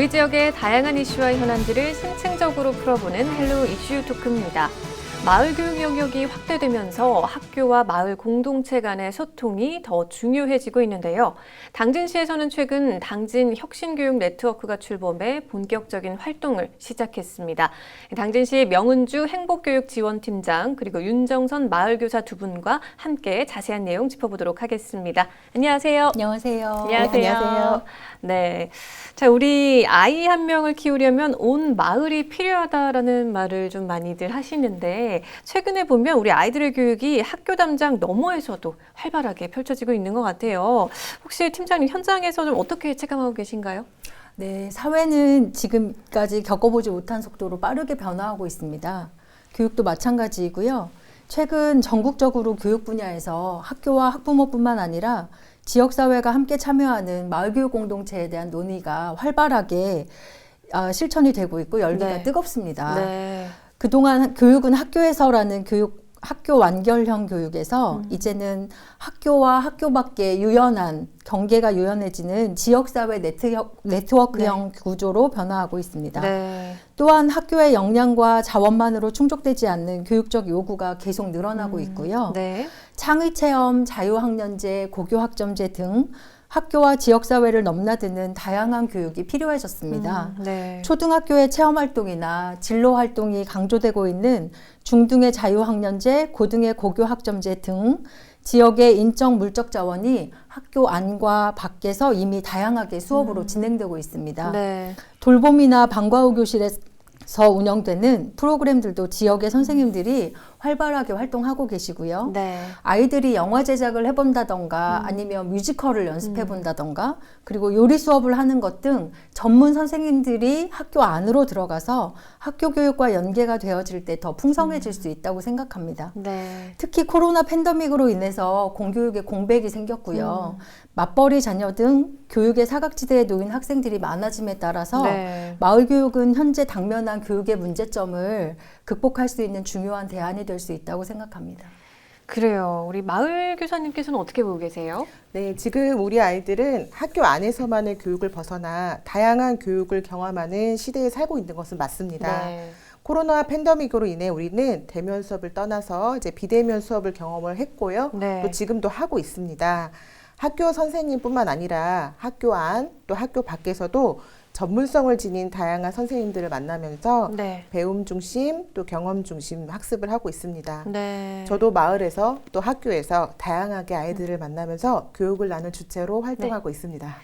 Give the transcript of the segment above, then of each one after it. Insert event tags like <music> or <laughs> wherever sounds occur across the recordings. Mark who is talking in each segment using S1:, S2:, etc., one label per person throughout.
S1: 우리 지역의 다양한 이슈와 현안들을 심층적으로 풀어보는 헬로 이슈 토크입니다. 마을 교육 영역이 확대되면서 학교와 마을 공동체 간의 소통이 더 중요해지고 있는데요. 당진시에서는 최근 당진 혁신교육 네트워크가 출범해 본격적인 활동을 시작했습니다. 당진시 명은주 행복교육지원팀장 그리고 윤정선 마을교사 두 분과 함께 자세한 내용 짚어보도록 하겠습니다. 안녕하세요.
S2: 안녕하세요.
S1: 안녕하세요. 네. 자, 우리 아이 한 명을 키우려면 온 마을이 필요하다라는 말을 좀 많이들 하시는데 최근에 보면 우리 아이들의 교육이 학교 담장 너머에서도 활발하게 펼쳐지고 있는 것 같아요. 혹시 팀장님 현장에서 좀 어떻게 체감하고 계신가요?
S2: 네, 사회는 지금까지 겪어보지 못한 속도로 빠르게 변화하고 있습니다. 교육도 마찬가지이고요. 최근 전국적으로 교육 분야에서 학교와 학부모뿐만 아니라 지역사회가 함께 참여하는 마을교육 공동체에 대한 논의가 활발하게 아, 실천이 되고 있고 열기가
S1: 네.
S2: 뜨겁습니다.
S1: 네.
S2: 그동안 교육은 학교에서라는 교육 학교 완결형 교육에서 이제는 학교와 학교 밖의 유연한 경계가 유연해지는 지역사회 네트워, 네트워크형 구조로 변화하고 있습니다.
S1: 네.
S2: 또한 학교의 역량과 자원만으로 충족되지 않는 교육적 요구가 계속 늘어나고 있고요.
S1: 네.
S2: 창의 체험, 자유학년제, 고교학점제 등 학교와 지역사회를 넘나드는 다양한 교육이 필요해졌습니다.
S1: 음, 네.
S2: 초등학교의 체험 활동이나 진로 활동이 강조되고 있는 중등의 자유학년제, 고등의 고교학점제 등 지역의 인적 물적 자원이 학교 안과 밖에서 이미 다양하게 수업으로 진행되고 있습니다.
S1: 네.
S2: 돌봄이나 방과후 교실에 서 운영되는 프로그램들도 지역의 선생님들이 활발하게 활동하고 계시고요.
S1: 네.
S2: 아이들이 영화 제작을 해본다던가 아니면 뮤지컬을 연습해 본다던가 그리고 요리 수업을 하는 것 등 전문 선생님들이 학교 안으로 들어가서 학교 교육과 연계가 되어질 때 더 풍성해질 수 있다고 생각합니다.
S1: 네.
S2: 특히 코로나 팬데믹으로 인해서 공교육에 공백이 생겼고요. 맞벌이 자녀 등 교육의 사각지대에 놓인 학생들이 많아짐에 따라서
S1: 네.
S2: 마을 교육은 현재 당면한 교육의 문제점을 극복할 수 있는 중요한 대안이 될 수 있다고 생각합니다.
S1: 그래요. 우리 마을 교사님께서는 어떻게 보고 계세요?
S3: 네, 지금 우리 아이들은 학교 안에서만의 교육을 벗어나 다양한 교육을 경험하는 시대에 살고 있는 것은 맞습니다.
S1: 네.
S3: 코로나 팬데믹으로 인해 우리는 대면 수업을 떠나서 이제 비대면 수업을 경험을 했고요.
S1: 네.
S3: 또 지금도 하고 있습니다. 학교 선생님뿐만 아니라 학교 안 또 학교 밖에서도 전문성을 지닌 다양한 선생님들을 만나면서
S1: 네.
S3: 배움 중심 또 경험 중심 학습을 하고 있습니다.
S1: 네.
S3: 저도 마을에서 또 학교에서 다양하게 아이들을 만나면서 교육을 나눈 주체로 활동하고 있습니다.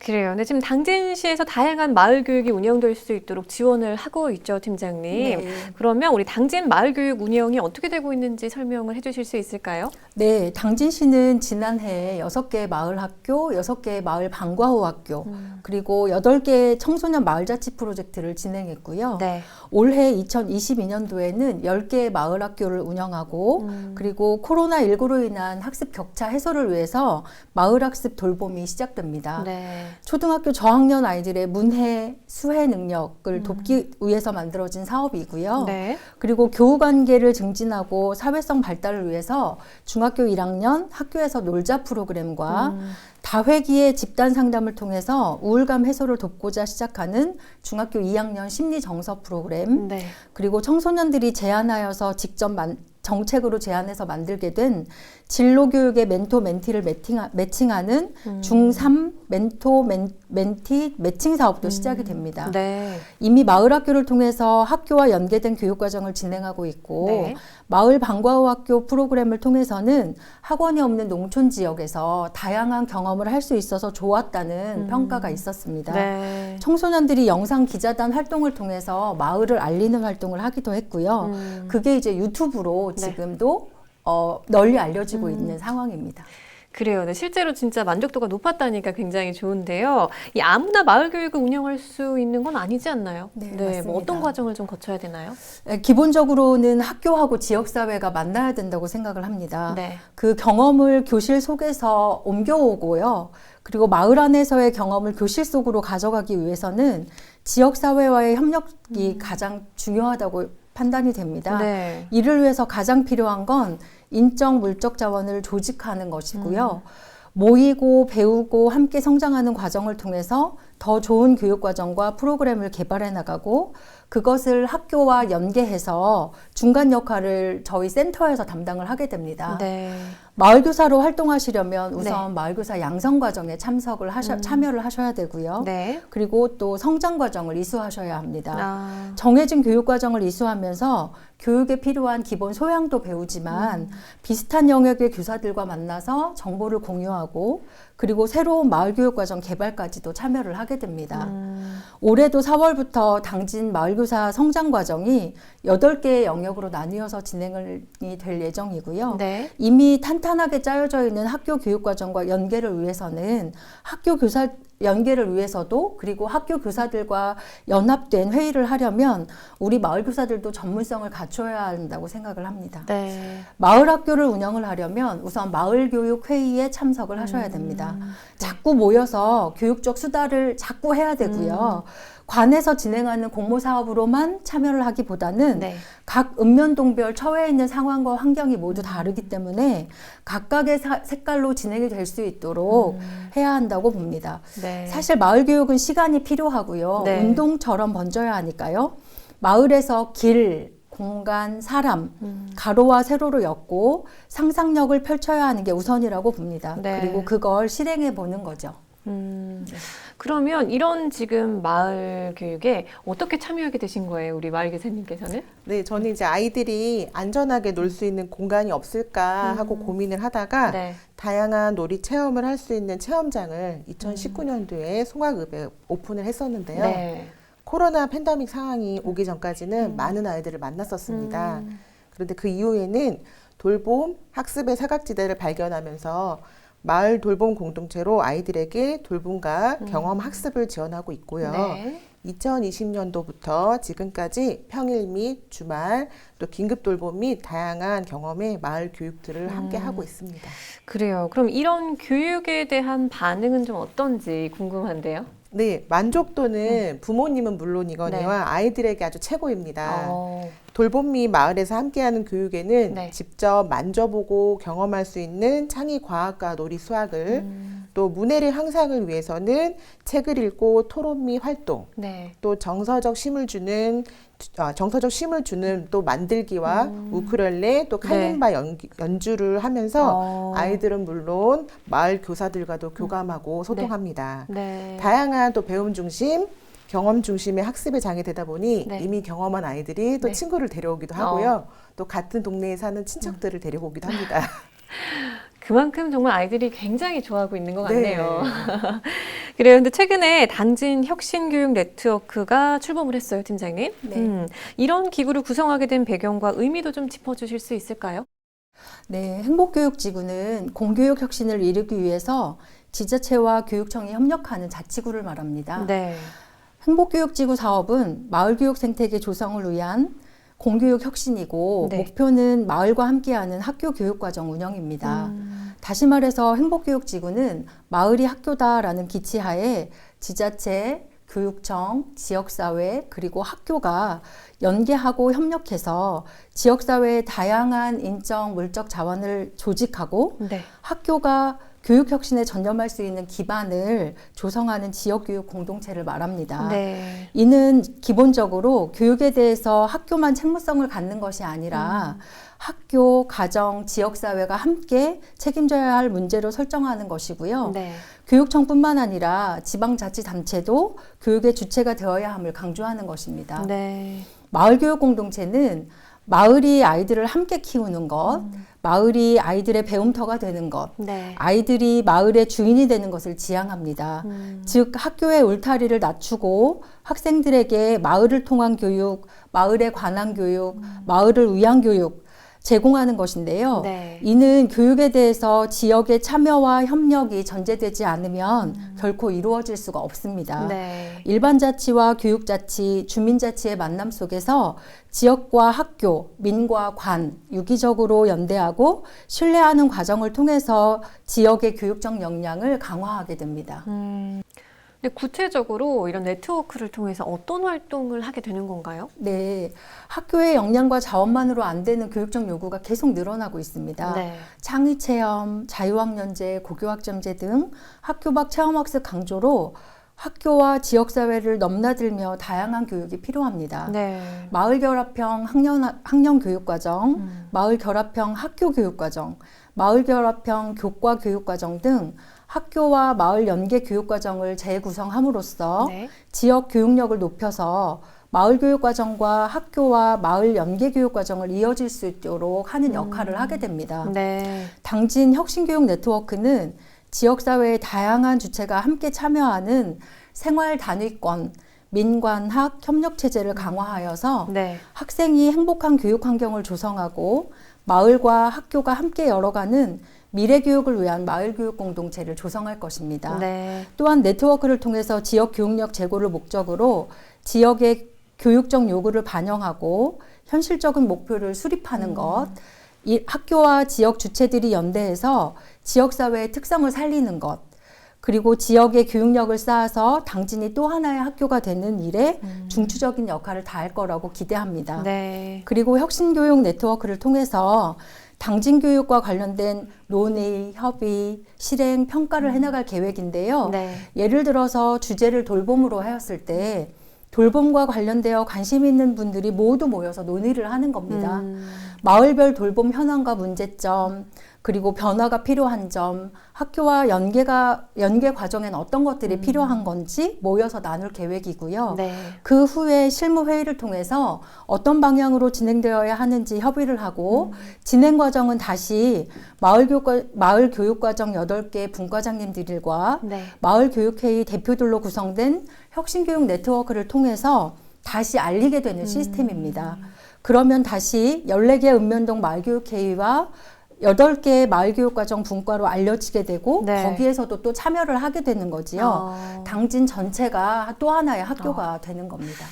S1: 그래요. 근데 지금 당진시에서 다양한 마을 교육이 운영될 수 있도록 지원을 하고 있죠, 팀장님.
S2: 네.
S1: 그러면 우리 당진 마을 교육 운영이 어떻게 되고 있는지 설명을 해주실 수 있을까요?
S2: 네, 당진시는 지난해 여섯 개의 마을 학교, 여섯 개의 마을 방과후 학교, 그리고 여덟 개의 청소년 마을 자치 프로젝트를 진행했고요.
S1: 네.
S2: 올해 2022년도에는 10개의 마을 학교를 운영하고 그리고 코로나19로 인한 학습 격차 해소를 위해서 마을 학습 돌봄이 시작됩니다.
S1: 네.
S2: 초등학교 저학년 아이들의 문해, 수해 능력을 돕기 위해서 만들어진 사업이고요.
S1: 네.
S2: 그리고 교우 관계를 증진하고 사회성 발달을 위해서 중학교 1학년 학교에서 놀자 프로그램과
S1: 음.
S2: 다회기의 집단 상담을 통해서 우울감 해소를 돕고자 시작하는 중학교 2학년 심리 정서 프로그램
S1: 네.
S2: 그리고 청소년들이 제안하여서 직접 만- 정책으로 제안해서 만들게 된 진로 교육의 멘토 멘티를 매칭하, 매칭하는
S1: 음.
S2: 중3 멘토 멘, 멘티 매칭 사업도 시작이 됩니다.
S1: 네.
S2: 이미 마을 학교를 통해서 학교와 연계된 교육 과정을 진행하고 있고
S1: 네.
S2: 마을 방과후 학교 프로그램을 통해서는 학원이 없는 농촌 지역에서 다양한 경험을 할 수 있어서 좋았다는 평가가 있었습니다.
S1: 음. 네.
S2: 청소년들이 영상 기자단 활동을 통해서 마을을 알리는 활동을 하기도 했고요.
S1: 음.
S2: 그게 이제 유튜브로
S1: 네.
S2: 지금도 어, 널리 알려지고
S1: 음.
S2: 있는 상황입니다.
S1: 그래요. 네, 실제로 진짜 만족도가 높았다니까 굉장히 좋은데요. 이 아무나 마을 교육을 운영할 수 있는 건 아니지 않나요?
S2: 네,
S1: 뭐
S2: 맞습니다.
S1: 어떤 과정을 좀 거쳐야 되나요?
S2: 에, 기본적으로는 학교하고 지역 사회가 만나야 된다고 생각을 합니다.
S1: 네.
S2: 그 경험을 교실 속에서 옮겨오고요. 그리고 마을 안에서의 경험을 교실 속으로 가져가기 위해서는 지역 사회와의 협력이 가장 중요하다고 판단이 됩니다.
S1: 네.
S2: 이를 위해서 가장 필요한 건 인적 물적 자원을 조직하는 것이고요. 모이고 배우고 함께 성장하는 과정을 통해서 더 좋은 교육 과정과 프로그램을 개발해 나가고 그것을 학교와 연계해서 중간 역할을 저희 센터에서 담당을 하게 됩니다.
S1: 네.
S2: 마을교사로 활동하시려면 우선
S1: 네.
S2: 마을교사 양성 과정에 참석을 하셔,
S1: 음.
S2: 참여를 하셔야 되고요.
S1: 네.
S2: 그리고 또 성장 과정을 이수하셔야 합니다.
S1: 아.
S2: 정해진 교육 과정을 이수하면서 교육에 필요한 기본 소양도 배우지만
S1: 음.
S2: 비슷한 영역의 교사들과 만나서 정보를 공유하고 그리고 새로운 마을 교육 과정 개발까지도 참여를 하게 됩니다.
S1: 음.
S2: 올해도 4월부터 당진 마을 교사 성장 과정이 8개의 영역으로 나뉘어서 진행이 될 예정이고요.
S1: 네.
S2: 이미 탄탄하게 짜여져 있는 학교 교육 과정과 연계를 위해서는 학교 교사 연계를 위해서도 그리고 학교 교사들과 연합된 회의를 하려면 우리 마을 교사들도 전문성을 갖춰야 한다고 생각을 합니다.
S1: 네.
S2: 마을 학교를 운영을 하려면 우선 마을 교육 회의에 참석을 하셔야 됩니다.
S1: 음.
S2: 자꾸 모여서 교육적 수다를 자꾸 해야 되고요. 관에서 진행하는 공모 사업으로만 참여를 하기보다는
S1: 네.
S2: 각 읍면동별 처해 있는 상황과 환경이 모두 다르기 때문에 각각의 사- 색깔로 진행이 될 수 있도록 해야 한다고 봅니다.
S1: 네.
S2: 사실 마을 교육은 시간이 필요하고요.
S1: 네.
S2: 운동처럼 번져야 하니까요. 마을에서 길, 공간, 사람,
S1: 음.
S2: 가로와 세로로 엮고 상상력을 펼쳐야 하는 게 우선이라고 봅니다.
S1: 네.
S2: 그리고 그걸 실행해 보는 거죠.
S1: 음, 그러면 이런 지금 마을 교육에 어떻게 참여하게 되신 거예요, 우리 마을 교사님께서는?
S3: 네, 저는 이제 아이들이 안전하게 놀 수 있는 공간이 없을까 하고 고민을 하다가
S1: 네.
S3: 다양한 놀이 체험을 할 수 있는 체험장을 2019년도에 송악읍에 오픈을 했었는데요.
S1: 네.
S3: 코로나 팬데믹 상황이 오기 전까지는 많은 아이들을 만났었습니다.
S1: 음.
S3: 그런데 그 이후에는 돌봄 학습의 사각지대를 발견하면서 마을 돌봄 공동체로 아이들에게 돌봄과 경험 학습을 지원하고 있고요.
S1: 네.
S3: 2020년도부터 지금까지 평일 및 주말 또 긴급 돌봄 및 다양한 경험의 마을 교육들을 함께
S1: 음.
S3: 하고 있습니다.
S1: 그래요. 그럼 이런 교육에 대한 반응은 좀 어떤지 궁금한데요.
S3: 네, 만족도는 부모님은 물론이거니와
S1: 네.
S3: 아이들에게 아주 최고입니다.
S1: 어,
S3: 돌봄 및 마을에서 함께하는 교육에는
S1: 네.
S3: 직접 만져보고 경험할 수 있는 창의 과학과 놀이 수학을
S1: 음,
S3: 또 문해력 향상을 위해서는 책을 읽고 토론 및 활동
S1: 네.
S3: 또 정서적 쉼을 주는 아, 정서적 쉼을 주는 또 만들기와
S1: 음.
S3: 우크렐레 또 칼림바 연기, 연주를 하면서
S1: 어,
S3: 아이들은 물론 마을 교사들과도 교감하고 소통합니다.
S1: 네.
S3: 다양한 또 배움 중심, 경험 중심의 학습의 장이 되다 보니
S1: 네.
S3: 이미 경험한 아이들이 또
S1: 네.
S3: 친구를 데려오기도 하고요. 또 같은 동네에 사는 친척들을 데리고 오기도 합니다. <laughs>
S1: 그만큼 정말 아이들이 굉장히 좋아하고 있는 것
S3: 네.
S1: 같네요. <laughs> 그래요. 근데 최근에 당진 혁신교육 네트워크가 출범을 했어요, 팀장님.
S2: 네.
S1: 음, 이런 기구를 구성하게 된 배경과 의미도 좀 짚어주실 수 있을까요?
S2: 네, 행복교육지구는 공교육 혁신을 이루기 위해서 지자체와 교육청이 협력하는 자치구를 말합니다.
S1: 네.
S2: 행복교육지구 사업은 마을교육 생태계 조성을 위한 공교육 혁신이고
S1: 네.
S2: 목표는 마을과 함께하는 학교 교육과정 운영입니다.
S1: 음,
S2: 다시 말해서 행복교육지구는 마을이 학교다라는 기치하에 지자체, 교육청, 지역사회, 그리고 학교가 연계하고 협력해서 지역사회의 다양한 인적, 물적 자원을 조직하고
S1: 네.
S2: 학교가 교육 혁신에 전념할 수 있는 기반을 조성하는 지역 교육 공동체를 말합니다.
S1: 네.
S2: 이는 기본적으로 교육에 대해서 학교만 책무성을 갖는 것이 아니라 학교, 가정, 지역 사회가 함께 책임져야 할 문제로 설정하는 것이고요.
S1: 네.
S2: 교육청뿐만 아니라 지방자치단체도 교육의 주체가 되어야 함을 강조하는 것입니다.
S1: 네.
S2: 마을 교육 공동체는 마을이 아이들을 함께 키우는 것,
S1: 음.
S2: 마을이 아이들의 배움터가 되는 것,
S1: 네.
S2: 아이들이 마을의 주인이 되는 것을 지향합니다.
S1: 음,
S2: 즉 학교의 울타리를 낮추고 학생들에게 마을을 통한 교육, 마을에 관한 교육, 마을을 위한 교육 제공하는 것인데요.
S1: 네.
S2: 이는 교육에 대해서 지역의 참여와 협력이 전제되지 않으면 결코 이루어질 수가 없습니다.
S1: 네.
S2: 일반 자치와 교육 자치, 주민 자치의 만남 속에서 지역과 학교, 민과 관 유기적으로 연대하고 신뢰하는 과정을 통해서 지역의 교육적 역량을 강화하게 됩니다.
S1: 음, 근데 구체적으로 이런 네트워크를 통해서 어떤 활동을 하게 되는 건가요?
S2: 네, 학교의 역량과 자원만으로 안 되는 교육적 요구가 계속 늘어나고 있습니다.
S1: 네.
S2: 창의 체험, 자유학년제, 고교학점제 등 학교 밖 체험학습 강조로 학교와 지역사회를 넘나들며 다양한 교육이 필요합니다.
S1: 네.
S2: 마을 결합형 학년, 학년 교육과정,
S1: 음.
S2: 마을 결합형 학교 교육과정, 마을 결합형 교과 교육과정 등 학교와 마을 연계 교육 과정을 재구성함으로써
S1: 네.
S2: 지역 교육력을 높여서 마을 교육 과정과 학교와 마을 연계 교육 과정을 이어질 수 있도록 하는 역할을 하게 됩니다.
S1: 네.
S2: 당진 혁신 교육 네트워크는 지역 사회의 다양한 주체가 함께 참여하는 생활 단위권, 민관학 협력 체제를 강화하여서
S1: 네.
S2: 학생이 행복한 교육 환경을 조성하고 마을과 학교가 함께 열어가는 미래 교육을 위한 마을 교육 공동체를 조성할 것입니다.
S1: 네.
S2: 또한 네트워크를 통해서 지역 교육력 제고를 목적으로 지역의 교육적 요구를 반영하고 현실적인 목표를 수립하는 것, 이 학교와 지역 주체들이 연대해서 지역 사회의 특성을 살리는 것, 그리고 지역의 교육력을 쌓아서 당진이 또 하나의 학교가 되는 일에 중추적인 역할을 다할 거라고 기대합니다.
S1: 네.
S2: 그리고 혁신교육 네트워크를 통해서 당진 교육과 관련된 논의, 협의, 실행, 평가를 해나갈 계획인데요.
S1: 네.
S2: 예를 들어서 주제를 돌봄으로 하였을 때 돌봄과 관련되어 관심 있는 분들이 모두 모여서 논의를 하는 겁니다.
S1: 음.
S2: 마을별 돌봄 현황과 문제점, 그리고 변화가 필요한 점, 학교와 연계가 연계 과정엔 어떤 것들이 필요한 건지 모여서 나눌 계획이고요.
S1: 네.
S2: 그 후에 실무 회의를 통해서 어떤 방향으로 진행되어야 하는지 협의를 하고 진행 과정은 다시 마을 교육 마을 교육 과정 8개 분과장님들과
S1: 네.
S2: 마을 교육 회의 대표들로 구성된 혁신교육 네트워크를 통해서 다시 알리게 되는 시스템입니다. 그러면 다시 14개 읍면동 마을교육회의와 8개의 마을교육과정 분과로 알려지게 되고
S1: 네.
S2: 거기에서도 또 참여를 하게 되는 거지요.
S1: 어.
S2: 당진 전체가 또 하나의 학교가 되는 겁니다.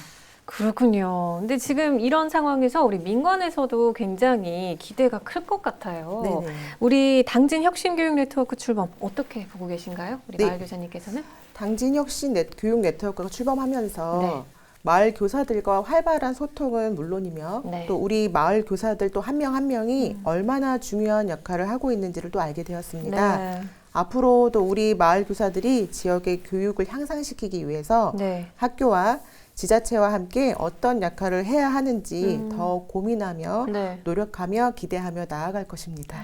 S1: 그렇군요. 근데 지금 이런 상황에서 우리 민관에서도 굉장히 기대가 클 것 같아요.
S3: 네네.
S1: 우리 당진 혁신교육 네트워크 출범 어떻게 보고 계신가요? 우리
S3: 네.
S1: 마을 교사님께서는?
S3: 당진 혁신 넷- 교육 네트워크가 출범하면서
S1: 네.
S3: 마을 교사들과 활발한 소통은 물론이며
S1: 네.
S3: 또 우리 마을 교사들 또 한 명 한 명이 얼마나 중요한 역할을 하고 있는지를 또 알게 되었습니다.
S1: 네.
S3: 앞으로도 우리 마을 교사들이 지역의 교육을 향상시키기 위해서
S1: 네.
S3: 학교와 지자체와 함께 어떤 역할을 해야 하는지
S1: 음.
S3: 더 고민하며
S1: 네.
S3: 노력하며 기대하며 나아갈 것입니다.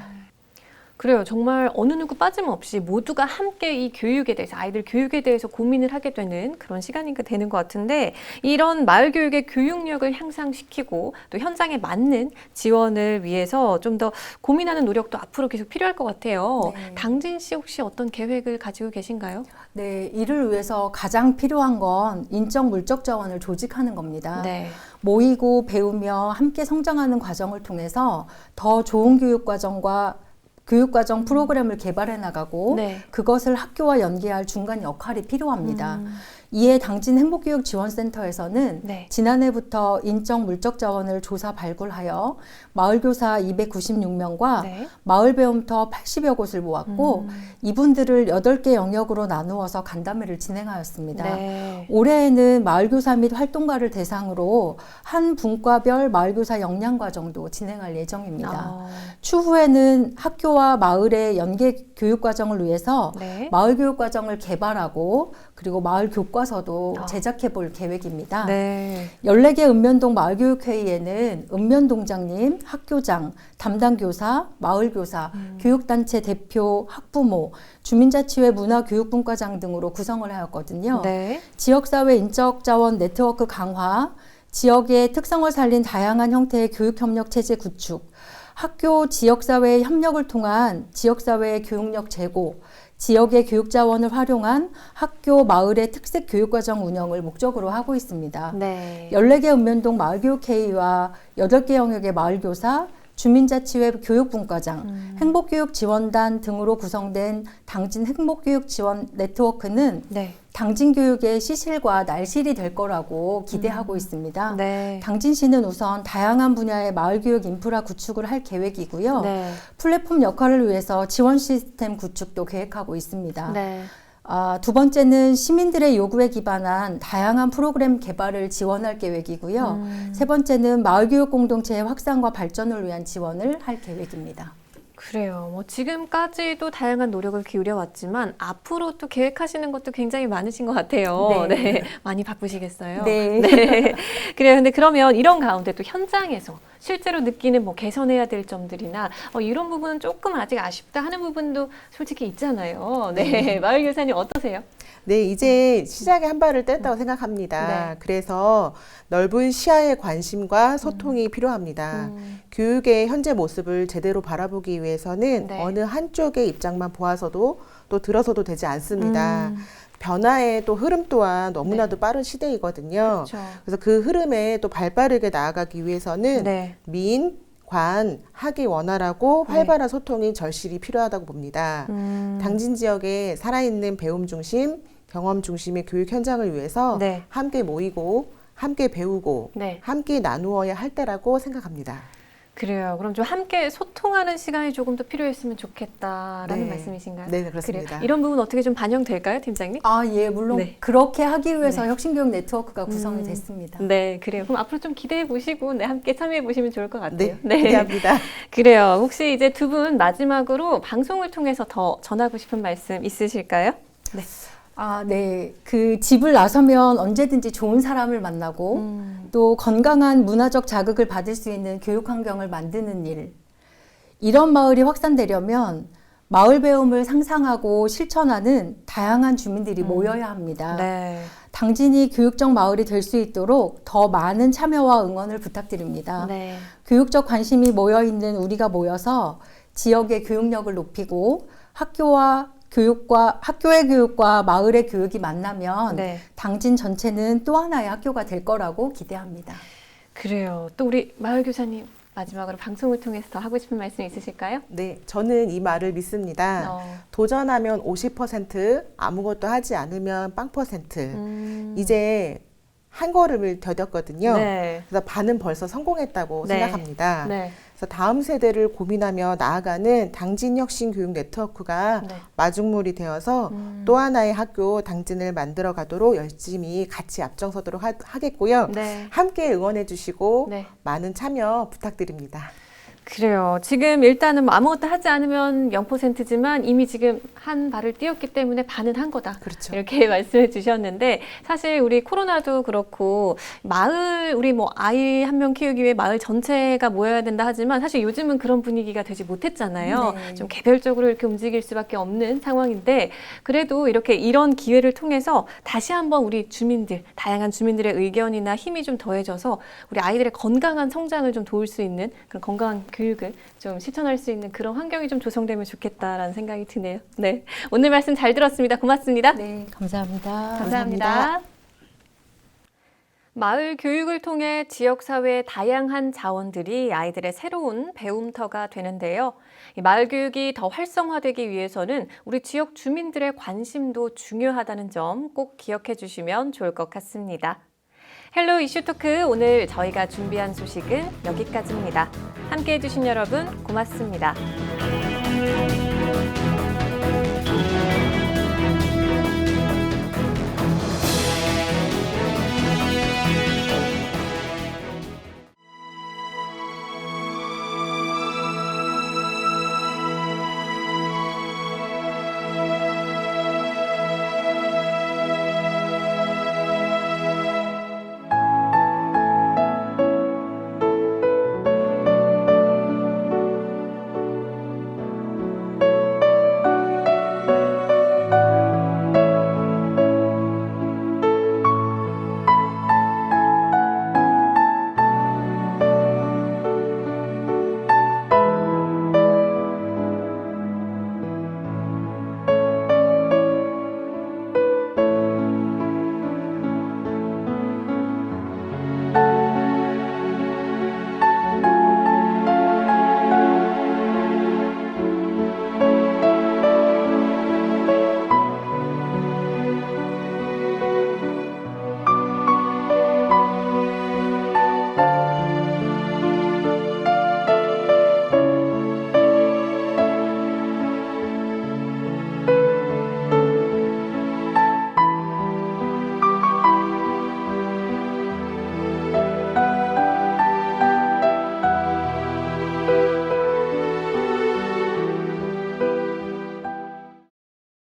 S1: 그래요. 정말 어느 누구 빠짐없이 모두가 함께 이 교육에 대해서 아이들 교육에 대해서 고민을 하게 되는 그런 시간이 되는 것 같은데 이런 마을 교육의 교육력을 향상시키고 또 현장에 맞는 지원을 위해서 좀 더 고민하는 노력도 앞으로 계속 필요할 것 같아요.
S2: 네.
S1: 당진 씨 혹시 어떤 계획을 가지고 계신가요?
S2: 네, 이를 위해서 가장 필요한 건 인적 물적 자원을 조직하는 겁니다.
S1: 네.
S2: 모이고 배우며 함께 성장하는 과정을 통해서 더 좋은 교육 과정과 교육 과정 프로그램을 개발해 나가고
S1: 네.
S2: 그것을 학교와 연계할 중간 역할이 필요합니다.
S1: 음.
S2: 이에 당진 행복교육지원센터에서는
S1: 네.
S2: 지난해부터 인적 물적 자원을 조사 발굴하여 마을교사 296명과
S1: 네.
S2: 마을 배움터 80여 곳을 모았고
S1: 음.
S2: 이분들을 8개 영역으로 나누어서 간담회를 진행하였습니다.
S1: 네.
S2: 올해에는 마을교사 및 활동가를 대상으로 한 분과별 마을교사 역량 과정도 진행할 예정입니다.
S1: 아,
S2: 추후에는 학교와 마을의 연계 교육 과정을 위해서
S1: 네.
S2: 마을 교육 과정을 개발하고 그리고 마을 교과 서도
S1: 아.
S2: 제작해 볼 계획입니다.
S1: 네.
S2: 14개 읍면동 마을교육회의에는 읍면동장님, 학교장, 담당교사, 마을교사,
S1: 음.
S2: 교육단체 대표, 학부모, 주민자치회 문화교육분과장 등으로 구성을 하였거든요.
S1: 네.
S2: 지역사회 인적자원 네트워크 강화, 지역의 특성을 살린 다양한 형태의 교육협력 체제 구축, 학교 지역사회의 협력을 통한 지역사회의 교육력 제고, 지역의 교육 자원을 활용한 학교 마을의 특색 교육 과정 운영을 목적으로 하고 있습니다.
S1: 네.
S2: 14개 읍면동 마을교육회의와 8개 영역의 마을교사, 주민자치회 교육분과장,
S1: 음.
S2: 행복교육지원단 등으로 구성된 당진 행복교육지원 네트워크는
S1: 네.
S2: 당진 교육의 시실과 날실이 될 거라고 기대하고 있습니다.
S1: 음. 네.
S2: 당진시는 우선 다양한 분야의 마을교육 인프라 구축을 할 계획이고요.
S1: 네.
S2: 플랫폼 역할을 위해서 지원 시스템 구축도 계획하고 있습니다.
S1: 네.
S2: 아, 두 번째는 시민들의 요구에 기반한 다양한 프로그램 개발을 지원할 계획이고요.
S1: 음.
S2: 세 번째는 마을교육 공동체의 확산과 발전을 위한 지원을 할 계획입니다.
S1: 그래요. 뭐 지금까지도 다양한 노력을 기울여 왔지만 앞으로 또 계획하시는 것도 굉장히 많으신 것 같아요.
S2: 네.
S1: 네. <laughs> 많이 바쁘시겠어요.
S2: 네.
S1: 네. <laughs> 그래요. 근데 그러면 이런 가운데 또 현장에서 실제로 느끼는 뭐 개선해야 될 점들이나 어, 이런 부분은 조금 아직 아쉽다 하는 부분도 솔직히 있잖아요. 네. <laughs> 마을 교사님 어떠세요?
S3: 네, 이제 시작에 한 발을 뗐다고 생각합니다.
S1: 네.
S3: 그래서 넓은 시야의 관심과 소통이 필요합니다.
S1: 음.
S3: 교육의 현재 모습을 제대로 바라보기 위해서는
S1: 네.
S3: 어느 한쪽의 입장만 보아서도 또 들어서도 되지 않습니다.
S1: 음.
S3: 변화의 또 흐름 또한 너무나도 빠른 시대이거든요.
S1: 그렇죠.
S3: 그래서 그 흐름에 또 발빠르게 나아가기 위해서는
S1: 네.
S3: 민, 관, 학이 원활하고
S1: 네.
S3: 활발한 소통이 절실히 필요하다고 봅니다.
S1: 음.
S3: 당진 지역의 살아있는 배움 중심, 경험 중심의 교육 현장을 위해서
S1: 네.
S3: 함께 모이고 함께 배우고
S1: 네.
S3: 함께 나누어야 할 때라고 생각합니다.
S1: 그래요. 그럼 좀 함께 소통하는 시간이 조금 더 필요했으면 좋겠다라는
S3: 네.
S1: 말씀이신가요?
S3: 네, 그렇습니다.
S1: 그래요. 이런 부분 어떻게 좀 반영될까요, 팀장님?
S2: 아, 예, 물론
S1: 네.
S2: 그렇게 하기 위해서
S1: 네.
S2: 혁신교육 네트워크가 구성이
S1: 음.
S2: 됐습니다.
S1: 네, 그래요. 그럼 앞으로 좀 기대해 보시고 네, 함께 참여해 보시면 좋을 것 같아요.
S3: 네, 기대합니다. <laughs>
S1: 그래요. 혹시 이제 두 분 마지막으로 방송을 통해서 더 전하고 싶은 말씀 있으실까요? 네.
S2: 아, 네. 그 집을 나서면 언제든지 좋은 사람을 만나고
S1: 음.
S2: 또 건강한 문화적 자극을 받을 수 있는 교육 환경을 만드는 일. 이런 마을이 확산되려면 마을 배움을 상상하고 실천하는 다양한 주민들이
S1: 음.
S2: 모여야 합니다.
S1: 네.
S2: 당진이 교육적 마을이 될 수 있도록 더 많은 참여와 응원을 부탁드립니다.
S1: 네.
S2: 교육적 관심이 모여 있는 우리가 모여서 지역의 교육력을 높이고 학교와 교육과 학교의 교육과 마을의 교육이 만나면
S1: 네.
S2: 당진 전체는 또 하나의 학교가 될 거라고 기대합니다.
S1: 그래요. 또 우리 마을 교사님 마지막으로 방송을 통해서 더 하고 싶은 말씀 있으실까요?
S3: 네, 저는 이 말을 믿습니다.
S1: 어.
S3: 도전하면 50%, 아무것도 하지 않으면 빵 퍼센트.
S1: 음.
S3: 이제 한 걸음을 더뎠거든요.
S1: 네.
S3: 그래서 반은 벌써 성공했다고
S1: 네.
S3: 생각합니다.
S1: 네.
S3: 그래서 다음 세대를 고민하며 나아가는 당진 혁신 교육 네트워크가
S1: 네.
S3: 마중물이 되어서
S1: 음.
S3: 또 하나의 학교 당진을 만들어 가도록 열심히 같이 앞장서도록 하, 하겠고요.
S1: 네.
S3: 함께 응원해 주시고
S1: 네.
S3: 많은 참여 부탁드립니다.
S1: 그래요. 지금 일단은 뭐 아무것도 하지 않으면 0%지만 이미 지금 한 발을 띄었기 때문에 반은 한 거다.
S3: 그렇죠.
S1: 이렇게 <laughs> 말씀해 주셨는데 사실 우리 코로나도 그렇고 마을 우리 뭐 아이 한 명 키우기 위해 마을 전체가 모여야 된다 하지만 사실 요즘은 그런 분위기가 되지 못했잖아요.
S2: 네.
S1: 좀 개별적으로 이렇게 움직일 수밖에 없는 상황인데 그래도 이렇게 이런 기회를 통해서 다시 한번 우리 주민들 다양한 주민들의 의견이나 힘이 좀 더해져서 우리 아이들의 건강한 성장을 좀 도울 수 있는 그런 건강한 교육을 좀 실천할 수 있는 그런 환경이 좀 조성되면 좋겠다라는 생각이 드네요. 네. 오늘 말씀 잘 들었습니다. 고맙습니다.
S2: 네, 감사합니다.
S1: 감사합니다. 마을 교육을 통해 지역 사회의 다양한 자원들이 아이들의 새로운 배움터가 되는데요. 이 마을 교육이 더 활성화되기 위해서는 우리 지역 주민들의 관심도 중요하다는 점 꼭 기억해 주시면 좋을 것 같습니다. 헬로 이슈 토크 오늘 저희가 준비한 소식은 여기까지입니다. 함께 해주신 여러분 고맙습니다.